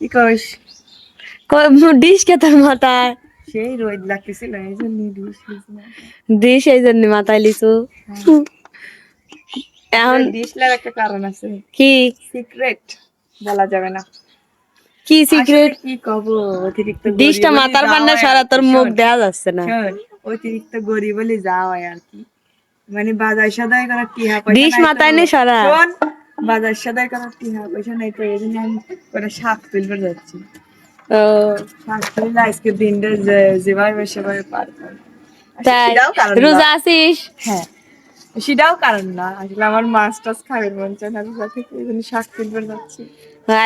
কি কইস ডিশ কে তোর মাথায় সেই রোদ লাগতেছিল এই জন্য ডিশ ডিশ এই জন্য মাথায় লিছু। এখন ডিশ লাগার একটা কারণ আছে। কি? সিক্রেট বলা যাবে না। কি সিক্রেট কি কব অতিরিক্ত ডিশটা মাথার পান্ডা সারা তোর মুখ দেয়া যাচ্ছে না। অতিরিক্ত গরিব বলে যা হয় আর কি। মানে বাজার করার টিহা পয়সা ডিশ মাথায় নে সারা বাজার সদাই করার টিহা পয়সা নাই তো এই জন্য আমি করে শাক তুলবে যাচ্ছি। শাক তুললে আজকে দিনটা যে- যেভাবে সেভাবে পার। তাই। রোজা আছিস? হ্যাঁ। সেটাও কারণ না। আসলে আমার মাছ টাছ খাবে মন চায় না রোজা থেকে এই জন্য শাক তুলবে যাচ্ছি।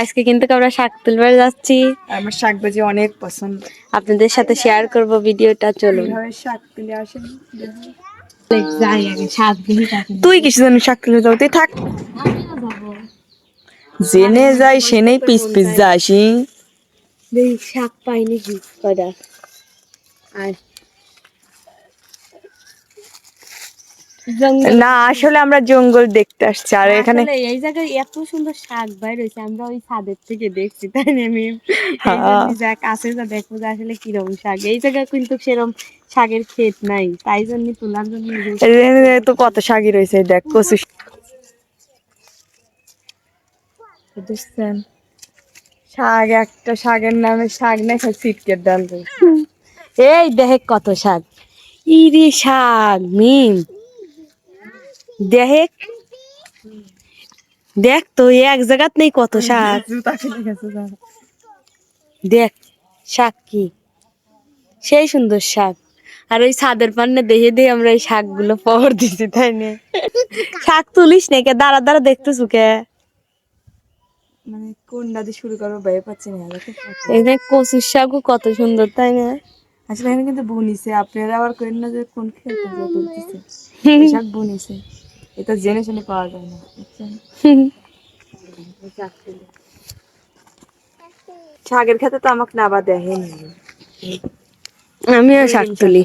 আজকে কিন্তু আমরা শাক তুলবার যাচ্ছি। আমার শাক ভাজি অনেক পছন্দ। আপনাদের সাথে শেয়ার করব ভিডিওটা চলুন। শাক তুলে আসেন শাক তুই কিছু জানি শাক তুলে যাও তুই থাক। জেনে যাই সেনেই পিস পিস যাসি শাক পাইনি কি করা আর না আসলে আমরা জঙ্গল দেখতে আসছি আর এখানে এই জায়গায় এত সুন্দর শাক বাইর হয়েছে আমরা ওই ছাদের থেকে দেখছি তাই না আমি। যা কাছে যা দেখব যে আসলে কীরকম শাক। এই জায়গায় কিন্তু সেরকম শাকের ক্ষেত নাই তাই জন্য তোলার জন্য তো কত শাকই রয়েছে দেখ কচু বুঝছেন? শাক, একটা শাকের নামে শাক না খাই সিটকের ডাল এই দেহে কত শাক। ইরি শাক, মিম। দেহে দেখ তো এক জায়গাত নেই কত শাক। দেখ, শাক কি? সেই সুন্দর শাক। আর ওই ছাদের পান্নে দেখে দিয়ে আমরা এই শাকগুলো পর দিছি, তাই না? শাক তুলিস না কে দাঁড়া দাঁড়া, দেখতেছু কে? মানে কোনটা দিয়ে শুরু করব ভয় পাচ্ছি না। এই যে কচুর শাকও কত সুন্দর তাই না? আসলে এখানে কিন্তু বুনিছে আপনারা আবার করেন না যে কোন এই শাক বুনিছে এটা জেনে শুনে পাওয়া যায় না শাকের খেতে তো আমাকে না বা দেখেনি আমিও শাক তুলি।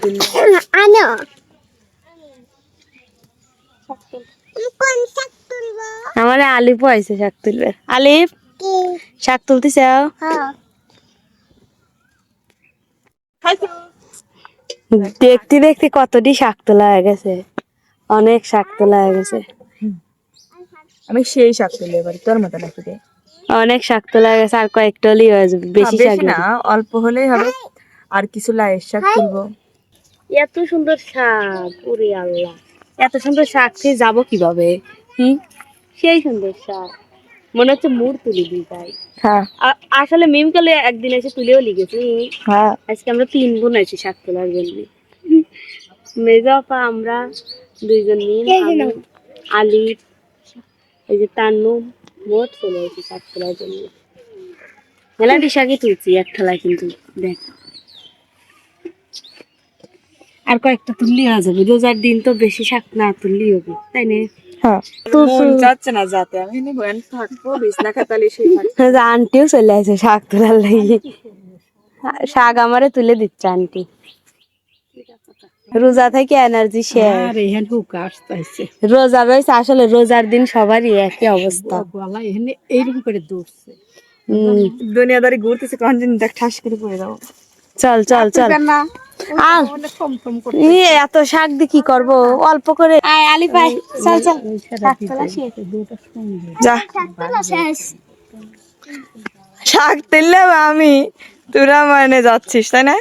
আমার আলিপও আইছে শাক তুলবে। আলিপ শাক তুলতে চাও দেখতে দেখতে কতটি শাক তোলা হয়ে গেছে। অনেক শাক তোলা হয়ে গেছে। আমি সেই শাক তুলি এবার তোর মতো নাকি অনেক শাক তোলা হয়ে গেছে আর কয়েকটা হলেই হয়ে যাবে বেশি বেশি শাক না অল্প হলেই হবে। আর কিছু লাইয়ের শাক তুলবো। এত সুন্দর শাক ওরে আল্লাহ। এত সুন্দর শাক খেয়ে যাব কীভাবে? হুম? সেই সুন্দর শাক মনে হচ্ছে মুড় তুলি দিই তাই হ্যাঁ। আসলে মিম কালে একদিন এসে তুলেও লিখেছি। হ্যাঁ। আজকে আমরা তিন বোন আছি শাক তোলার জন্য। মেজা আপা আমরা দুইজন মিম আমি, আলি এই যে তান্নু মোট চলে এসেছি শাক তোলার জন্য। মেলাটি শাকই তুলছি এক ঠেলায় কিন্তু দেখ। আর কয়েকটা তুললেই হয়ে যাবে। রোজার দিন তো বেশি শাক না তুললেই হবে তাই না? হ্যাঁ। তো মন যাচ্ছে না যাতে আমি এনে বয়ান থাকব বিছনা খাতালে সেই থাকব। যে আন্টিও চলে আসে শাক তোলার লাগি। শাক আমারে তুলে দিচ্ছে আন্টি। রোজা থেকে এনার্জি আসতেছে রোজা রয়েছে আসলে রোজার দিন সবারই একই অবস্থা। গলা এইরকম করে দৌড়ছে। দুনিয়াদারি ঘুরতেছে কখন যেন দেখ ঠাস করে পড়ে যাব। চল চল চল। না। আল। কম কম করে ইয়ে, এত শাক দিয়ে কি করব? অল্প করে। আলি পাই চল চল। শাক তোলা যা। শাক তুললে আমি তোরা মানে যাচ্ছিস তাই না?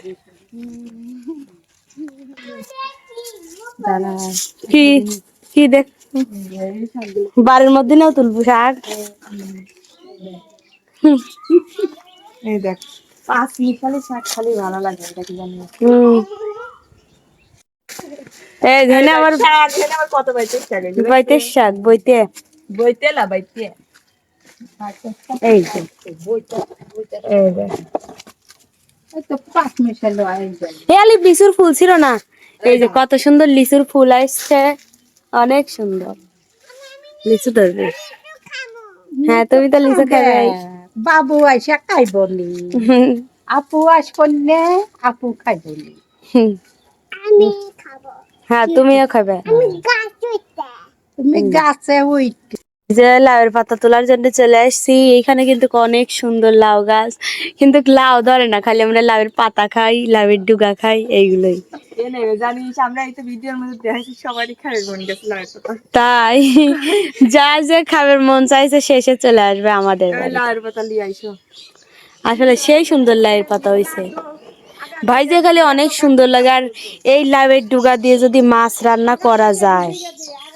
কি কি দেখ? বাড়ির মধ্যে নাও তুলবো শাক? এই দেখ। পাঁচ মিশালি শাক খালি ভালো লাগে এটা কি জানি। এই আবার শাক আবার কত বাইতে শাক? বইতে শাক বইতে। বইতে লা বাইতে। এই যে। এই দেখ তো পাঁচ মিশালো আয়োজন এই ফুল ছিল না? এই যে কত সুন্দর লিচুর ফুল আসছে। অনেক সুন্দর। লিচু ধরবে। হ্যাঁ তুমি তো লিচু খাবে। বাবু আইসা খাই বলি আপু আসবনে আপু খাই বলি হ্যাঁ তুমিও খাবে তুমি গাছে উইট। যে লাউয়ের পাতা তোলার জন্য চলে আসছি। এখানে কিন্তু অনেক সুন্দর লাউ গাছ। কিন্তু লাউ ধরে না খালি আমরা লাউয়ের পাতা খাই লাউয়ের ডুগা খাই এইগুলোই। তাই যা যে খাবার মন চাইছে শেষে চলে আসবে আমাদের লাউয়ের পাতা লিয়ে আইসো। আসলে সেই সুন্দর লাউয়ের পাতা হইছে। ভাইজে খালি অনেক সুন্দর লাগে আর এই লাউয়ের ডুগা দিয়ে যদি মাছ রান্না করা যায়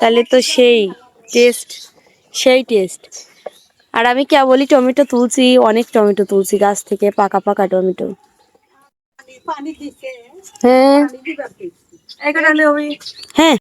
তাহলে তো সেই টেস্ট সেই টেস্ট আর আমি কে বলি টমেটো তুলছি অনেক টমেটো তুলছি গাছ থেকে পাকা পাকা টমেটো। হ্যাঁ। হ্যাঁ।